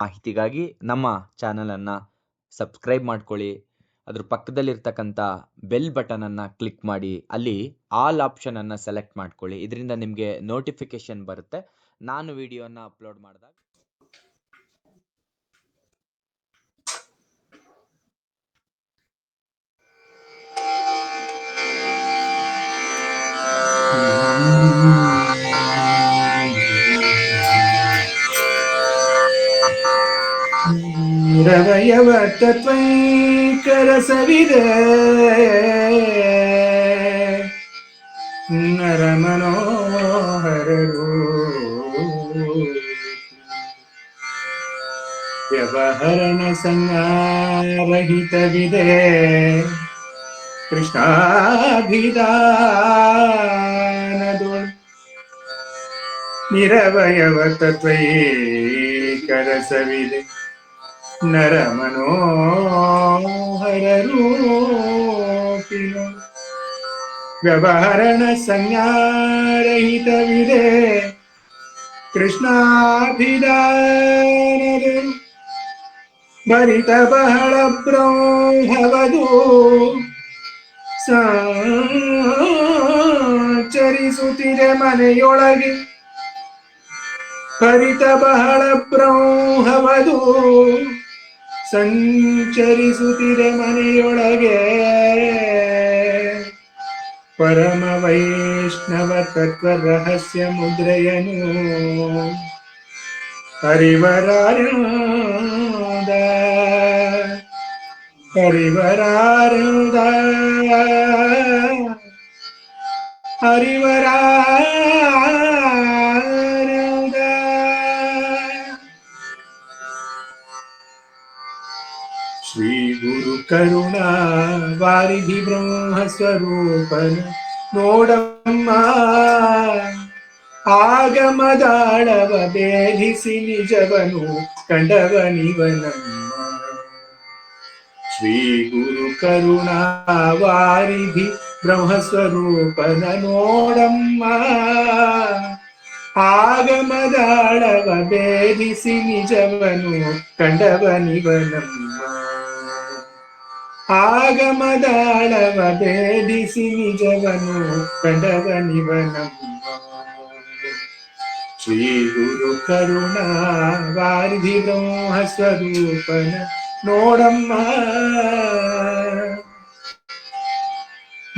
ಮಾಹಿತಿಗಾಗಿ ನಮ್ಮ ಚಾನಲನ್ನು ಸಬ್ಸ್ಕ್ರೈಬ್ ಮಾಡ್ಕೊಳ್ಳಿ. ಅದ್ರ ಪಕ್ಕದಲ್ಲಿರ್ತಕ್ಕಂಥ ಬೆಲ್ ಬಟನನ್ನು ಕ್ಲಿಕ್ ಮಾಡಿ. ಅಲ್ಲಿ ಆಲ್ ಆಪ್ಷನನ್ನು ಸೆಲೆಕ್ಟ್ ಮಾಡ್ಕೊಳ್ಳಿ. ಇದರಿಂದ ನಿಮಗೆ ನೋಟಿಫಿಕೇಶನ್ ಬರುತ್ತೆ. ನಾನು ವಿಡಿಯೋನ ಅಪ್ಲೋಡ್ ಮಾಡಿದಾಗ உறவையவட்டத்தை கரசவித നരമനോഹരൂ വ്യവഹരണ സംഹാരഹിതവിദേ കൃഷ്ണാഭിദാനദുൾ. നിരവയവ തത്വൈ കരസവിദേ ಕೃಷ್ಣಾಭಿಧಾನದು ಭರಿತ ಬಹಳ ಬ್ರಹ್ಮವದು ಸಂಚರಿಸುತ್ತಿದೆ ಮನೆಯೊಳಗೆ ಭರಿತ ಬಹಳ ಬ್ರಹ್ಮವದು ಸಂಚರಿಸುತ್ತಿದೆ ಮನೆಯೊಳಗೆ ಪರಮ ವೈಷ್ಣವ ತತ್ವ ರಹಸ್ಯ ಮುದ್ರೆಯನು ಹರಿವರಾರದ ಹರಿವರಾರದ ಹರಿವರಾರದ ಗುರು ಕರುಣಾ ವಾರಿಧಿ ಬ್ರಹ್ಮ ಸ್ವರೂಪನ ನೋಡಮ್ಮ ಆಗಮದಾಳವ ಬೇಧಿಸಿ ನಿಜವನು ಕಂಡವನಿವನಮ್ಮ ಶ್ರೀ ಗುರು ಕರುಣಾ ವಾರಿಧಿ ಬ್ರಹ್ಮ ಸ್ವರೂಪನ ನೋಡಮ್ಮ ಆಗಮದಾಳವ ಬೇಧಿಸಿ ನಿಜವನು ಕಂಡವನಿವನಮ್ಮ ಆಗಮದಾಳವ ಬೇಧಿಸಿ ನಿಜವನು ಕಂಡವನಿವನಮ್ಮ ಶ್ರೀ ಗುರು ಕರುಣಾ ವಾರಿಧಿ ಬ್ರಹ್ಮ ಸ್ವರೂಪನ ನೋಡಮ್ಮ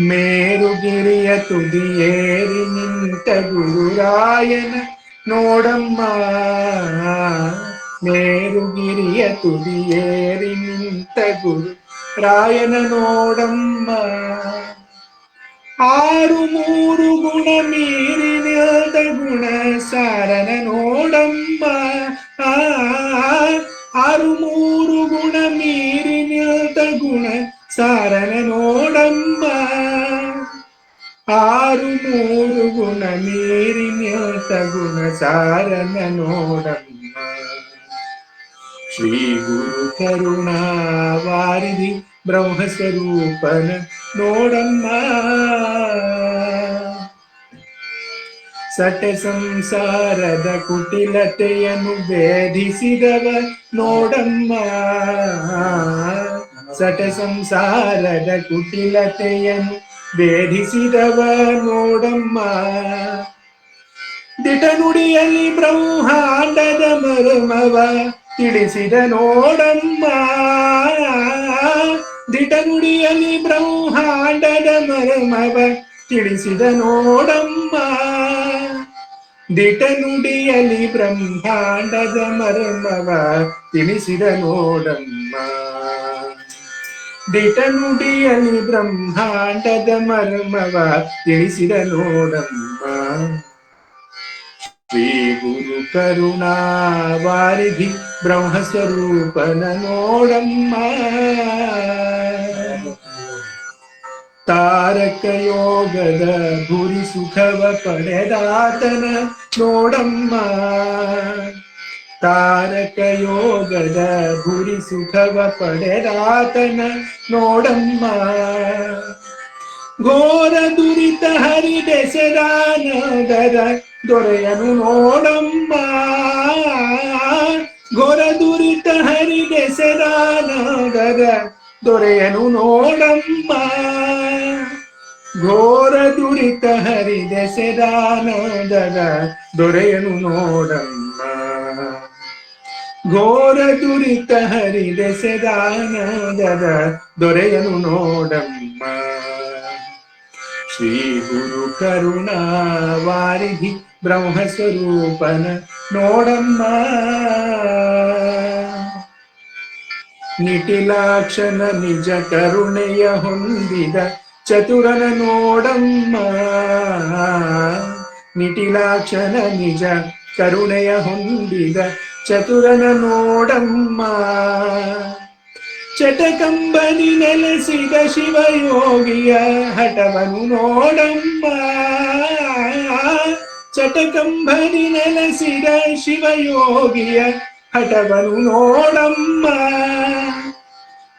ಮೇರುಗಿರಿಯ ತುದಿಯೇರಿ ನಿಂತ ಗುರುರಾಯನ ನೋಡಮ್ಮ ಮೇರುಗಿರಿಯ ತುದಿಯೇರಿ ನಿಂತ ಗುರು പ്രായനോടമ്മ. ആറുമൂറു ഗുണമീരി ഗുണമീറി ഗുണസാരനോടമ്മ. ആറുമൂറു ഗുണമീരി ഗുണമീറി നിൽത ഗുണസാരനോടമ്മ. ആറു മൂറു ഗുണമീറി ഗുണസാരനോടമ്മ. ಶ್ರೀ ಗುರು ಕರುಣಾ ವಾರಿಧಿ ಬ್ರಹ್ಮ ಸ್ವರೂಪನ ನೋಡಮ್ಮ. ಸಟ ಸಂಸಾರದ ಕುಟಿಲತೆಯನ್ನು ಬೇಧಿಸಿದವ ನೋಡಮ್ಮ. ಸಟ ಸಂಸಾರದ ಕುಟಿಲತೆಯನ್ನು ಬೇಧಿಸಿದವ ನೋಡಮ್ಮ. ದಿಟ ನುಡಿಯಲ್ಲಿ ಬ್ರಹ್ಮಾಂಡದ ಮರ್ಮವ ತಿಳಿಸಿದ ನೋಡಮ್ಮ ದಿಟ ನುಡಿಯಲ್ಲಿ ಬ್ರಹ್ಮಾಂಡದ ಮರ್ಮವ ತಿಳಿಸಿದ ನೋಡಮ್ಮ ದಿಟ ನುಡಿಯಲ್ಲಿ ಬ್ರಹ್ಮಾಂಡದ ಮರ್ಮವ ತಿಳಿಸಿದ ನೋಡಮ್ಮ ದಿಟ ನುಡಿಯಲ್ಲಿ ಬ್ರಹ್ಮಾಂಡದ ಮರ್ಮವ ತಿಳಿಸಿದ ನೋಡಮ್ಮ ಶ್ರೀ ಗುರು ಕರುಣಾ ವಾರಿಧಿ ಬ್ರಹ್ಮ ಸ್ವರೂಪನ ನೋಡಮ್ಮ. ತಾರಕ ಯೋಗದ ಗುರಿ ಸುಖವ ಪಡೆದಾತನ ನೋಡಮ್ಮ. ತಾರಕ ಯೋಗದ ಗುರಿ ಸುಖವ ಪಡೆದಾತನ ನೋಡಮ್ಮ. ಘೋರ ದುರಿತ ಹರಿದೆಸೆದಾನದರ ದೊರೆಯನು ನೋಡಮ್ಮ. ಗೊರ ದುರಿತ ಹರಿದೆಸೆದಾನಗದ ದೊರೆಯನು ನೋಡಮ್ಮ. ಘೋರ ದುರಿತ ಹರಿದೆಸೆದಾನದಗ ದೊರೆಯನು ನೋಡಮ್ಮ. ಘೋರ ದುರಿತ ಹರಿದೆಸೆದಾನದಗ ದೊರೆಯನು ನೋಡಮ್ಮ. ಶ್ರೀ ಗುರು ಕರುಣಾ ವಾರಿಧಿ ಬ್ರಹ್ಮ ಸ್ವರೂಪನ ನೋಡಮ್ಮ. ನಿಟಿಲಾಕ್ಷನ ನಿಜ ಕರುಣೆಯ ಹೊಂದಿದ ಚತುರನ ನೋಡಮ್ಮ. ನಿಟಿಲಾಕ್ಷನ ನಿಜ ಕರುಣೆಯ ಹೊಂದಿದ ಚತುರನ ನೋಡಮ್ಮ. ಚಟಕಂಬನಿ ನೆಲೆಸಿದ ಶಿವಯೋಗಿಯ ಹಠವನು ನೋಡಮ್ಮ. ಚಟಕಂಬನಿ ನೆಲೆಸಿದ ಶಿವಯೋಗಿಯ ಹಠವನು ನೋಡಮ್ಮ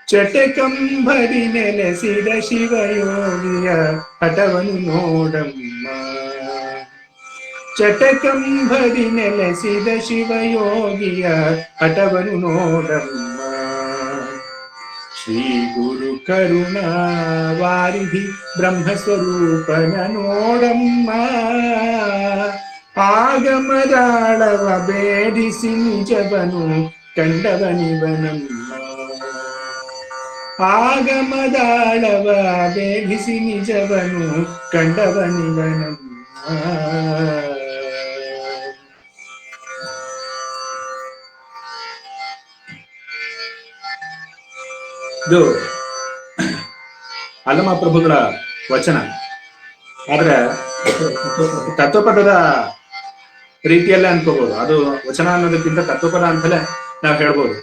ಚಟಕಂಬರಿ ನೆಲೆಸಿದ ಶಿವಯೋಗಿಯ ಹಠವನು ನೋಡಮ್ಮ ಚಟಕಂಬರಿ ನೆಲೆಸಿದ ಶಿವಯೋಗಿಯ ಹಠವನು ನೋಡಮ್ಮ ಶ್ರೀ ಗುರು ಕರುಣಾ ವಾರಿಧಿ ಬ್ರಹ್ಮ ಸ್ವರೂಪನ ನೋಡಮ್ಮ ಆಗಮದಾಳವ ಬೇಡಿಸಿ ನಿಜವನು ಕಂಡವನಿವನಮ್ಮ ಆಗಮದಾಳವ ಬೇಡಿಸಿ ನಿಜವನು ಕಂಡವನಿವನಮ್ಮ ಇದು ಅಲ್ಲಮ ಪ್ರಭುಗಳ ವಚನ. ಆದ್ರೆ ತತ್ವಪದದ ರೀತಿಯಲ್ಲೇ ಅನ್ಕೋಬಹುದು. ಅದು ವಚನ ಅನ್ನೋದಕ್ಕಿಂತ ತತ್ವಪದ ಅಂತಲೇ ನಾವು ಹೇಳ್ಬೋದು.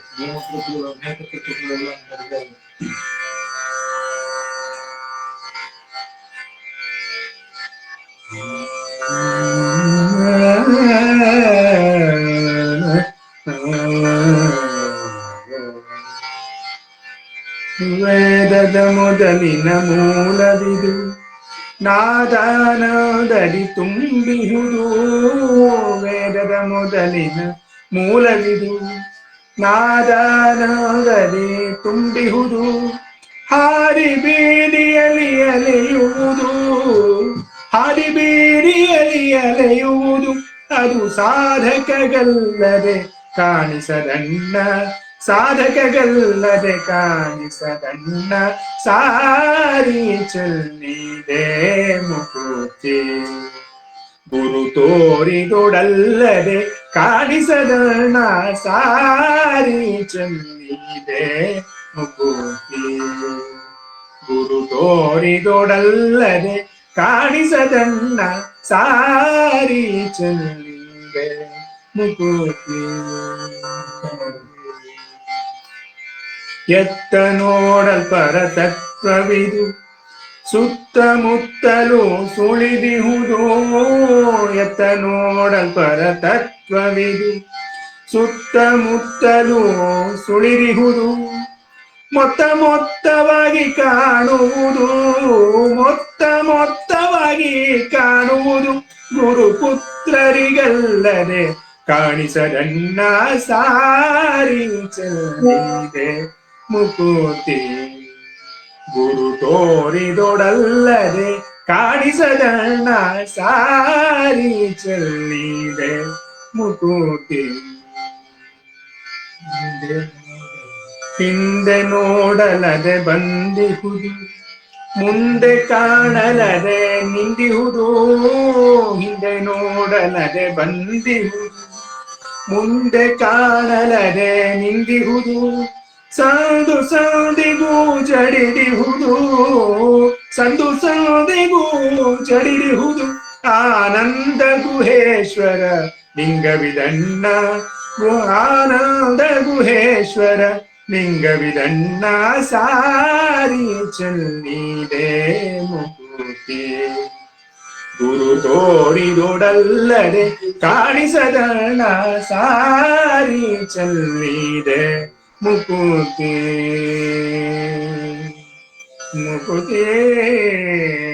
ವೇದದ ಮೊದಲಿನ ಮೂಲವಿದು. ನಾದಾನದಡಿ ತುಂಬಿಹುದು ವೇದದ ಮೊದಲಿನ ಮೂಲವಿದು. ನಾದಾನದಡಿ ತುಂಬಿಹುದು ಹಾರಿ ಬೀದಿಯಲ್ಲಿ ಅಲೆಯುವುದು. ಹಾರಿ ಬೀದಿಯಲ್ಲಿ ಅಲೆಯುವುದು ಅದು ಸಾಧಕಗಲ್ಲದೆ ಕಾಣಿಸದಣ್ಣ. സാധകകളത് കാണിസതന്ന സാരി ചൊല്ലിതേ മുക്കൂത്തി ഗുരു തോറിതൊടല്ലതെ കാണിസതണ സാരി ചൊല്ലിതേ മുക്കൂത്തി ഗുരു തോറിതൊടല്ലതെ കാണിസതന്ന സാരി ചൊല്ലിതേ മുക്കൂത്തി ಎತ್ತ ನೋಡಲ್ಪರ ತತ್ವವಿದು ಸುತ್ತಮುತ್ತಲು ಸುಳಿದಿಹುದು, ಎತ್ತ ನೋಡಲ್ಪರ ತತ್ವವಿದು ಸುತ್ತಮುತ್ತಲು ಸುಳಿದಿಹುದು, ಮೊತ್ತ ಮೊತ್ತವಾಗಿ ಕಾಣುವುದು. ಮೊತ್ತ ಮೊತ್ತವಾಗಿ ಕಾಣುವುದು ಗುರುಪುತ್ರರಿಗಲ್ಲದೆ ಕಾಣಿಸದನ್ನ ಸಾರಿ ಚೆಲ್ಲಿದೆ ಮುಕುತಿ ಗುರು ತೋರಿದೊಡಲ್ಲದೆ ಕಾಣಿಸದಣ್ಣ ಸಾರಿ ಚೆಲ್ಲಿದೆ ಮುಕುತಿ ಹಿಂದೆ ನೋಡಲದೆ ಬಂದಿಹುದು ಮುಂದೆ ಕಾಣಲದೆ ನಿಂದಿಹುದು ಹಿಂದೆ ನೋಡಲದೆ ಬಂದಿಹುದು ಮುಂದೆ ಕಾಣಲದೆ ನಿಂದಿಹುದು ಸಂದು ಸಂದಿಗೂ ಜಡಿದಿಹುದು. ಸಂದು ಸಂದಿಗೂ ಜಡಿದಿಹುದು. ಆನಂದ ಗುಹೇಶ್ವರ ಲಿಂಗವಿದಣ್ಣ. ಆನಂದ ಗುಹೇಶ್ವರ ಲಿಂಗವಿದಣ್ಣ ಸಾರಿ ಚಂದಿದೇ ಮುಕುತಿ. ಗುರು ತೋರಿದೊಡಲ್ಲದೆ ಕಾಣಿಸದಣ್ಣ ಸಾರಿ ಚೆಲ್ಲಿದೆ Mocote, mocote.